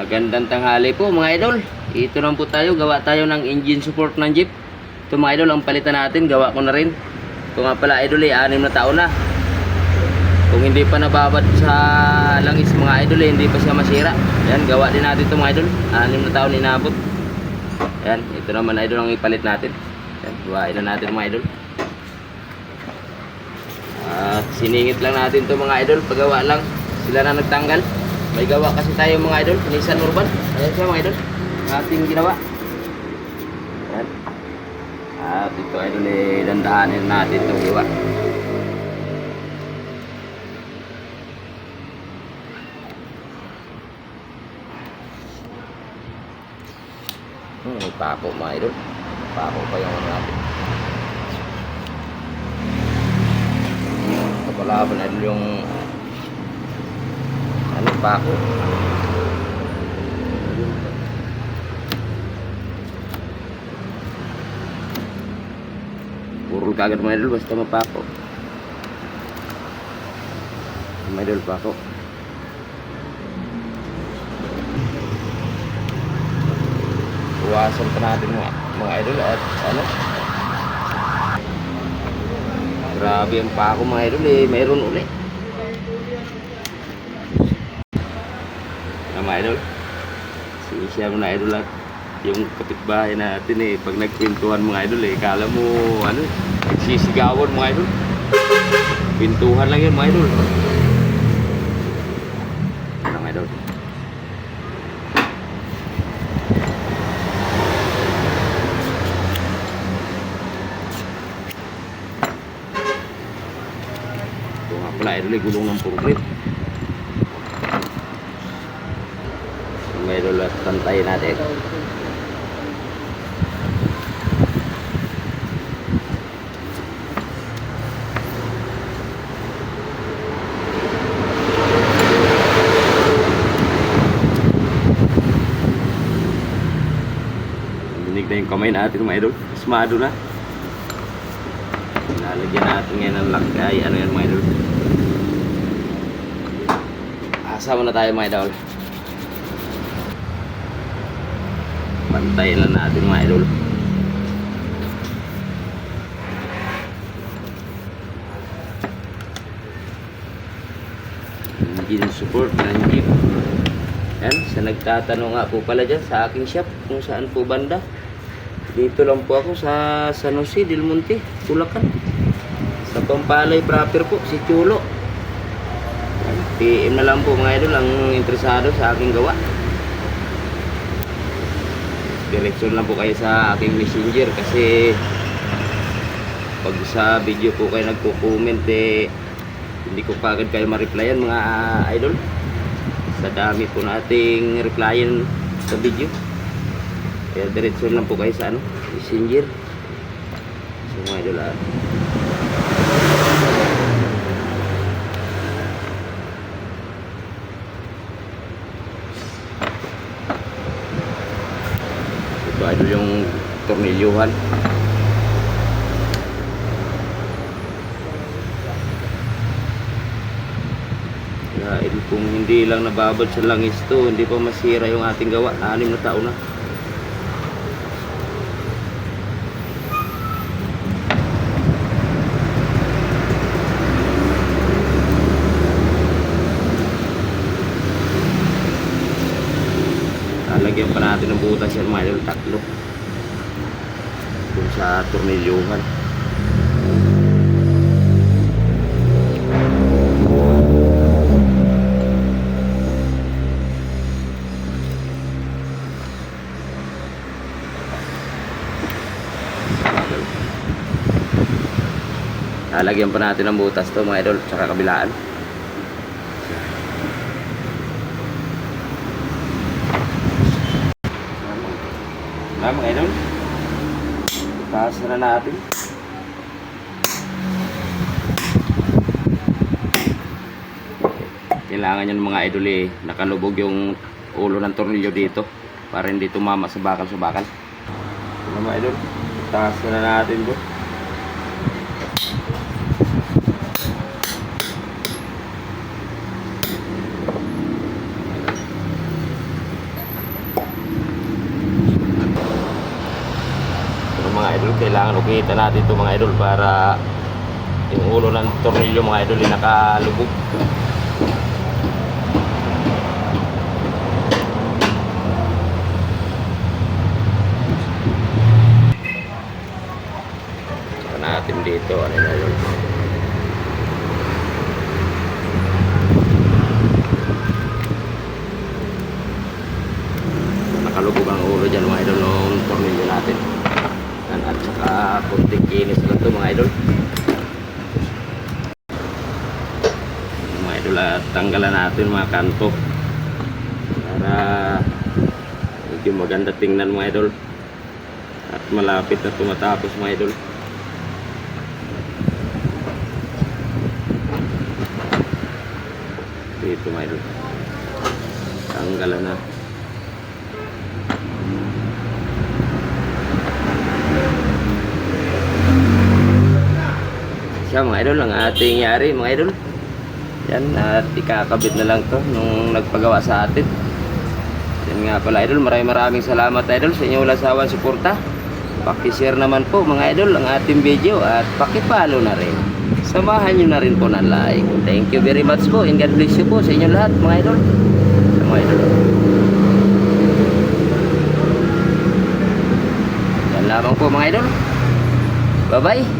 Magandang tanghali po mga idol. Ito lang po tayo, gawa tayo ng engine support ng jeep. Ito mga idol, ang palitan natin, gawa ko na rin. Ito nga pala idol, eh, anim na taon na. Kung hindi pa nababad sa langis mga idol, eh, hindi pa siya masira. Yan, gawa din natin ito mga idol. Anim na taon inabot. Yan, ito naman idol ang ipalit natin. Yan, gawain na natin mga idol. At siningit lang natin to mga idol, paggawa lang. Sila na nagtanggal. May gawa kasi tayo mga idol, Nissan Urban. Ayan siya mga idol. Ating ginawa. Ayan. At ito idol, eh, dandahanin natin itong gawa. Hmm, may pako mga idol. Pako pa yung ano natin. Kapalaban idol yung ano pako. Purol kagad mga idol basta mapako. Mga idol pako. Iwasan pa natin mga, mga idol at ano Grabe ang pako mga idol eh, mayroon uli mga idol siya mo na idol at yung kapitbahay natin eh pag nagkwentuhan mga idol eh kala mo ano nagsisigawan mga idol. Kwentuhan lang yun mga idol. Ano mga idol. Ito nga pala idol eh gulong ng purgrit mga idol at tantayin natin Dinig na yung kamay natin mga idol. Smado na. Lalagyan natin ngayon ng lakay. Ano yan mga idol? Asa na tayo mga idol. Pantayin lang natin mga idol. Engine support ng jeep. Yan, sa nagtatanong nga po pala dyan sa aking shop kung saan po banda. Dito lang po ako sa San Jose del Monte, Bulacan. Sa Pampalay proper po, si Chulo. PM na lang po mga idol ang interesado sa aking gawa. Direksyon lang po kayo sa aking messenger kasi pag sa video po kayo nagko-comment eh hindi ko pa kayo ma-replyan mga idol sa dami po nating replyan sa video kaya diretso lang po kayo sa ano messenger so mga idol ah. Ito idol yung tornilyuhan Dahil kung hindi lang nababad sa langis to, hindi pa masira yung ating gawa. Anim na taon na. Lalagyan pa natin ng butas yan mga idol, tatlo. Kung sa tornilyuhan. Lalagyan pa natin ng butas to mga idol, tsaka kabilaan. Na mga idol. Taas na natin. Kailangan yan mga idol eh, nakalubog yung ulo ng tornilyo dito para hindi tumama sa bakal sa bakal. Ano mga idol, taas na natin bro. idol, kailangan ukita natin ito mga idol para yung ulo ng tornilyo mga idol ay nakalubog. Natin dito, ano na yun. Nakalubog ang ulo dyan mga idol ng tornilyo natin. Yan, saka kunting kinis lang to mga idol. Mga idol at tanggalan natin mga kanto. Para medyo maganda tingnan mga idol. At malapit na tumatapos mga idol. Dito mga idol. Tanggalan na. siya mga idol ang ating yari mga idol. Yan at ikakabit na lang to nung nagpagawa sa atin. Yan nga pala idol maraming maraming salamat idol sa inyong walang sawang suporta. Pakishare naman po mga idol ang ating video at pakipalo na rin. Samahan nyo na rin po ng like. Thank you very much po and God bless you po sa inyo lahat mga idol. Mga idol. Yan lamang po mga idol. Bye bye